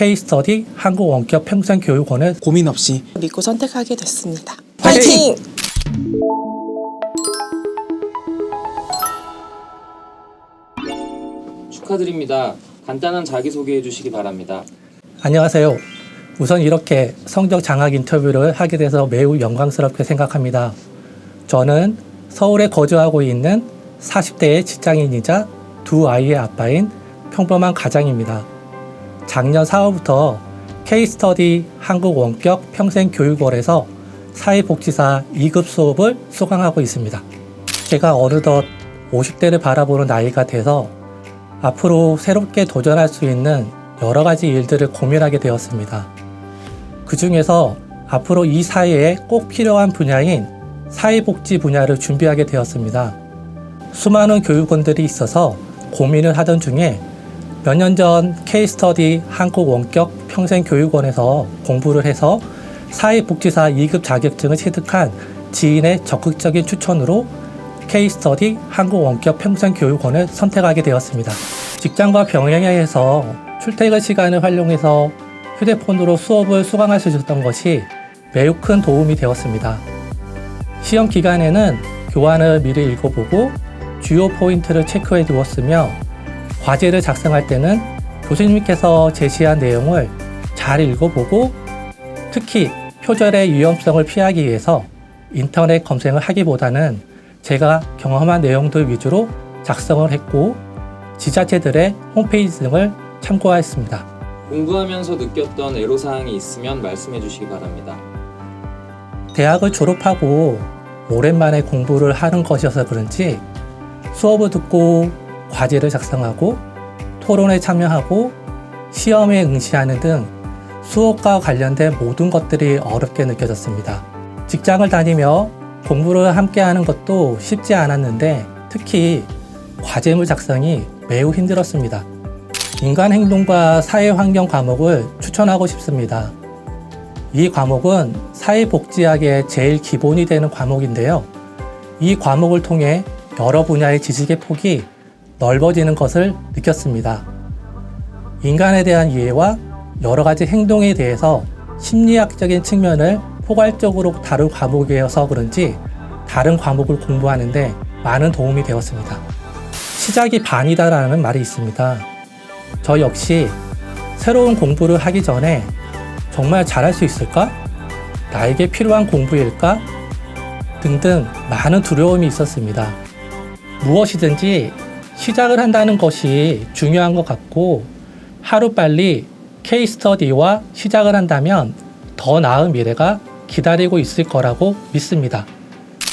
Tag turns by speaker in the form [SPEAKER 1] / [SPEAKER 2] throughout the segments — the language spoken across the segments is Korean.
[SPEAKER 1] K스터디 한국 원격 평생 교육원을
[SPEAKER 2] 고민 없이
[SPEAKER 3] 믿고 선택하게 됐습니다.
[SPEAKER 2] 화이팅!
[SPEAKER 4] 축하드립니다. 간단한 자기소개해 주시기 바랍니다.
[SPEAKER 1] 안녕하세요. 우선 이렇게 성적 장학 인터뷰를 하게 돼서 매우 영광스럽게 생각합니다. 저는 서울에 거주하고 있는 40대의 직장인이자 두 아이의 아빠인 평범한 가장입니다. 작년 4월부터 K스터디 한국 원격 평생 교육원에서 사회복지사 2급 수업을 수강하고 있습니다. 제가 어느덧 50대를 바라보는 나이가 돼서 앞으로 새롭게 도전할 수 있는 여러 가지 일들을 고민하게 되었습니다. 그 중에서 앞으로 이 사회에 꼭 필요한 분야인 사회복지 분야를 준비하게 되었습니다. 수많은 교육원들이 있어서 고민을 하던 중에 몇 년전 K스터디 한국 원격 평생교육원에서 공부를 해서 사회복지사 2급 자격증을 취득한 지인의 적극적인 추천으로 K스터디 한국 원격 평생교육원을 선택하게 되었습니다. 직장과 병행해서 출퇴근 시간을 활용해서 휴대폰으로 수업을 수강할 수 있었던 것이 매우 큰 도움이 되었습니다. 시험 기간에는 교환을 미리 읽어보고 주요 포인트를 체크해 두었으며 과제를 작성할 때는 교수님께서 제시한 내용을 잘 읽어보고 특히 표절의 위험성을 피하기 위해서 인터넷 검색을 하기보다는 제가 경험한 내용들 위주로 작성을 했고 지자체들의 홈페이지 등을 참고하였습니다.
[SPEAKER 4] 공부하면서 느꼈던 애로사항이 있으면 말씀해 주시기 바랍니다.
[SPEAKER 1] 대학을 졸업하고 오랜만에 공부를 하는 것이어서 그런지 수업을 듣고 과제를 작성하고 토론에 참여하고 시험에 응시하는 등 수업과 관련된 모든 것들이 어렵게 느껴졌습니다. 직장을 다니며 공부를 함께 하는 것도 쉽지 않았는데 특히 과제물 작성이 매우 힘들었습니다. 인간 행동과 사회 환경 과목을 추천하고 싶습니다. 이 과목은 사회복지학의 제일 기본이 되는 과목인데요. 이 과목을 통해 여러 분야의 지식의 폭이 넓어지는 것을 느꼈습니다. 인간에 대한 이해와 여러 가지 행동에 대해서 심리학적인 측면을 포괄적으로 다룬 과목이어서 그런지 다른 과목을 공부하는데 많은 도움이 되었습니다. 시작이 반이다라는 말이 있습니다. 저 역시 새로운 공부를 하기 전에 정말 잘할 수 있을까? 나에게 필요한 공부일까? 등등 많은 두려움이 있었습니다. 무엇이든지 시작을 한다는 것이 중요한 것 같고 하루빨리 케이스터디와 시작을 한다면 더 나은 미래가 기다리고 있을 거라고 믿습니다.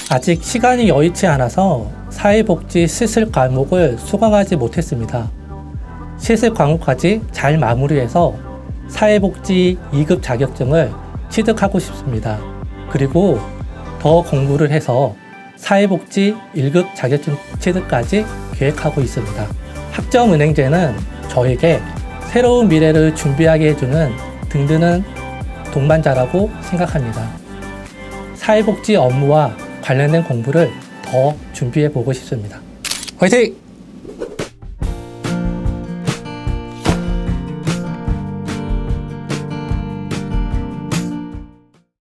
[SPEAKER 1] 아직 시간이 여의치 않아서 사회복지 시슬 과목을 수강하지 못했습니다. 시슬 과목까지 잘 마무리해서 사회복지 2급 자격증을 취득하고 싶습니다. 그리고 더 공부를 해서 사회복지 1급 자격증 취득까지 계획하고 있습니다. 학점은행제는 저에게 새로운 미래를 준비하게 해주는 든든한 동반자라고 생각합니다. 사회복지 업무와 관련된 공부를 더 준비해 보고 싶습니다. 화이팅!